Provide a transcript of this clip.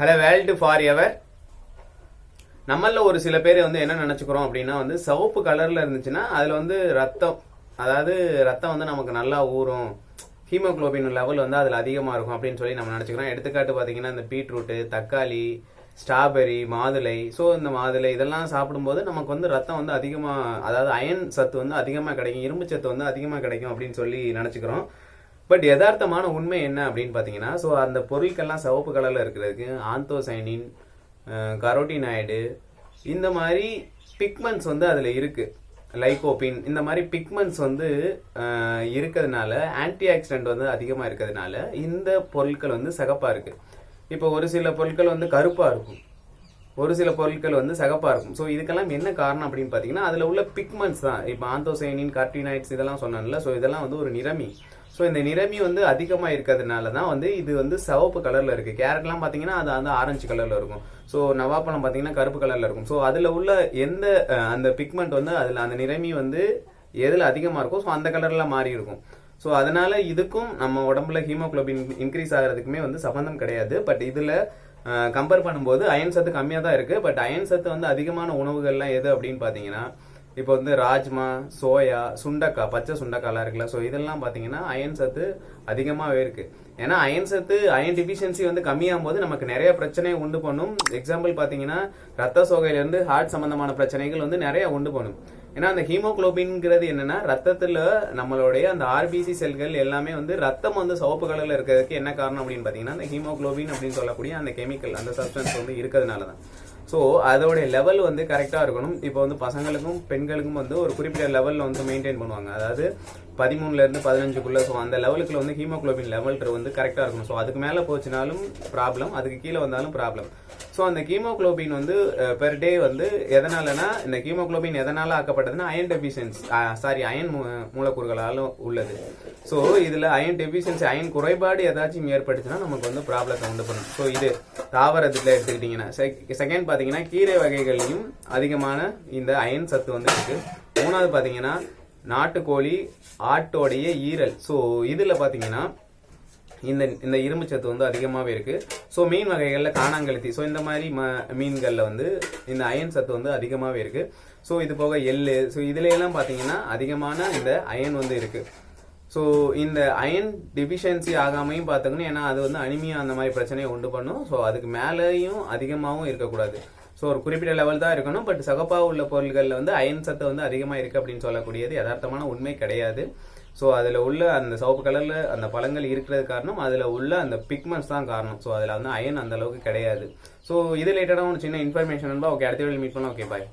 Hello world for ever நம்மள ஒரு சில பேர் வந்து என்ன நினைச்சுக்கிறோம் அப்படின்னா வந்து சிவப்பு கலர்ல இருந்துச்சுன்னா அதுல வந்து ரத்தம் அதாவது ரத்தம் வந்து நமக்கு நல்லா ஊறும். ஹீமோக்ளோபின் லெவல் வந்து அதில் அதிகமாக இருக்கும் அப்படின்னு சொல்லி நம்ம நினச்சிக்கிறோம். எடுத்துக்காட்டு பார்த்தீங்கன்னா இந்த பீட்ரூட்டு தக்காளி ஸ்ட்ராபெரி மாதுளை. ஸோ இந்த மாதுளை இதெல்லாம் சாப்பிடும்போது நமக்கு வந்து ரத்தம் வந்து அதிகமாக அதாவது அயன் சத்து வந்து அதிகமாக கிடைக்கும் இரும்பு சத்து வந்து அதிகமாக கிடைக்கும் அப்படின்னு சொல்லி நினச்சிக்கிறோம். பட் யதார்த்தமான உண்மை என்ன அப்படின்னு பார்த்தீங்கன்னா ஸோ அந்த பொருட்கள்லாம் சிவப்பு கலரில் இருக்கிறதுக்கு ஆந்தோசைனின் கரோட்டினாய்டு இந்த மாதிரி பிக்மெண்ட்ஸ் வந்து அதில் இருக்குது லைகோபின் இந்த மாதிரி பிக்மெண்ட்ஸ் வந்து இருக்கிறதுனால ஆன்டி ஆக்சிடென்ட் வந்து அதிகமாக இருக்கிறதுனால இந்த பொருட்கள் வந்து சகப்பாக இருக்குது இப்போ ஒரு சில பொருட்கள் வந்து கருப்பாக இருக்கும். ஒரு சில பொருட்கள் வந்து சகப்பாக இருக்கும். ஸோ இதுக்கெல்லாம் என்ன காரணம் அப்படின்னு பார்த்தீங்கன்னா அதில் உள்ள பிக்மெண்ட்ஸ் தான். இப்போ ஆந்தோசைனின் கார்டினாய்ட்ஸ் இதெல்லாம் சொன்னேன்ல ஸோ இதெல்லாம் வந்து ஒரு நிறமி. ஸோ இந்த நிறமி வந்து அதிகமாக இருக்கிறதுனால தான் வந்து இது வந்து சிவப்பு கலரில் இருக்குது கேரட்லாம் பார்த்தீங்கன்னா அது வந்து ஆரஞ்சு கலரில் இருக்கும். ஸோ நவாப்பழம் பார்த்தீங்கன்னா கருப்பு கலரில் இருக்கும். ஸோ அதில் உள்ள எந்த அந்த பிக்மெண்ட் வந்து அதில் அந்த நிறமி வந்து எதில் அதிகமாக இருக்கும் ஸோ அந்த கலரில் மாறி இருக்கும். ஸோ அதனால இதுக்கும் நம்ம உடம்புல ஹீமோக்ளோபின் இன்க்ரீஸ் ஆகிறதுக்குமே வந்து சம்பந்தம் கிடையாது. பட் இதில் கம்பேர் பண்ணும்போது அயன் சத்து கம்மியாக தான் இருக்குது பட் அயன் சத்து வந்து அதிகமான உணவுகள்லாம் எது அப்படின்னு பார்த்தீங்கன்னா இப்போ வந்து ராஜ்மா சோயா சுண்டக்காய் பச்சை சுண்டக்காய்லாம் இருக்குல்ல. ஸோ இதெல்லாம் பார்த்தீங்கன்னா அயன் சத்து அதிகமாகவே இருக்குது ஏன்னா அயன் சத்து அயன் டிஃபிஷியன்சி வந்து கம்மியாகும் போது நமக்கு நிறைய பிரச்சனையை உண்டு பண்ணும். எக்ஸாம்பிள் பார்த்தீங்கன்னா ரத்த சோகையிலேருந்து ஹார்ட் சம்மந்தமான பிரச்சனைகள் வந்து நிறைய உண்டு பண்ணும். ஏன்னா அந்த ஹீமோகுளோபின்ங்கிறது என்னன்னா ரத்தத்தில் நம்மளுடைய அந்த ஆர்பிசி செல்கள் எல்லாமே வந்து ரத்தம் வந்து சிவப்பு கலரில் இருக்கிறதுக்கு என்ன காரணம் அப்படின்னு பார்த்தீங்கன்னா அந்த ஹீமோகுளோபின் அப்படின்னு சொல்லக்கூடிய அந்த கெமிக்கல் அந்த சப்ஸ்டன்ஸ் வந்து இருக்கிறதுனால தான் ஸோ அதோடைய லெவல் வந்து கரெக்டாக இருக்கணும். இப்போ வந்து பசங்களுக்கும் பெண்களுக்கும் வந்து ஒரு குறிப்பிட்ட லெவலில் வந்து மெயின்டைன் பண்ணுவாங்க. அதாவது பதிமூணுலேருந்து இருந்து பதினஞ்சுக்குள்ள ஸோ அந்த லெவலுக்குள்ள வந்து ஹீமோகுளோபின் லெவல் வந்து கரெக்டாக இருக்கணும். ஸோ அதுக்கு மேலே போச்சுனாலும் ப்ராப்ளம் அதுக்கு கீழே வந்தாலும் ப்ராப்ளம் ஸோ அந்த ஹீமோகுளோபின் வந்து பெர் டே வந்து எதனாலனா இந்த ஹீமோகுளோபின் எதனால் ஆக்கப்பட்டதுன்னா அயன் டெபிஷியன்ஸ் சாரி அயன் மூலக்கூறுகளாலும் உள்ளது. ஸோ இதில் அயன் டெபிஷியன்சி அயன் குறைபாடு ஏதாச்சும் ஏற்பட்டுச்சுன்னா நமக்கு வந்து ப்ராப்ளத்தை உண்டு பண்ணும். ஸோ இது தாவரத்தில் எடுத்துக்கிட்டிங்கன்னா செகண்ட் பார்த்தீங்கன்னா கீரை வகைகள்லையும் அதிகமான இந்த அயன் சத்து வந்து இருக்குது மூணாவது பார்த்தீங்கன்னா நாட்டுக்கோழி ஆட்டோடைய ஈரல். ஸோ இதில் பார்த்தீங்கன்னா இந்த இந்த இரும்பு சத்து வந்து அதிகமாகவே இருக்குது ஸோ மீன் வகைகளில் காணாங்கழுத்தி ஸோ இந்த மாதிரி ம மீன்களில் வந்து இந்த அயன் சத்து வந்து அதிகமாகவே இருக்குது ஸோ இது போக எள்ளு. ஸோ இதுலையெல்லாம் பார்த்தீங்கன்னா அதிகமான இந்த அயன் வந்து இருக்குது ஸோ இந்த அயன் டிஃபிஷியன்சி ஆகாமையும் பார்த்துக்கணும் ஏன்னா அது வந்து அனிமியா அந்த மாதிரி பிரச்சனையை உண்டு பண்ணும். ஸோ அதுக்கு மேலேயும் அதிகமாகவும் இருக்கக்கூடாது. ஸோ ஒரு குறிப்பிட்ட லெவல் தான் இருக்கணும். பட் சகப்பாக உள்ள பொருள்களில் வந்து அயன் சத்து வந்து அதிகமாக இருக்குது அப்படின்னு சொல்லக்கூடியது. யதார்த்தமான உண்மை கிடையாது. ஸோ அதில் உள்ள அந்த சிவப்பு கலரில் அந்த பழங்கள் இருக்கிறது காரணம். அதில் உள்ள அந்த பிக்மெண்ட்ஸ் தான் காரணம். ஸோ அதில் வந்து அயன் அந்த அளவுக்கு கிடையாது. ஸோ இது ரிலேட்டடாக ஒரு சின்ன இன்ஃபர்மேஷன் ஓகே அடுத்த வீடியோ மீட் பண்ணலாம். Okay bye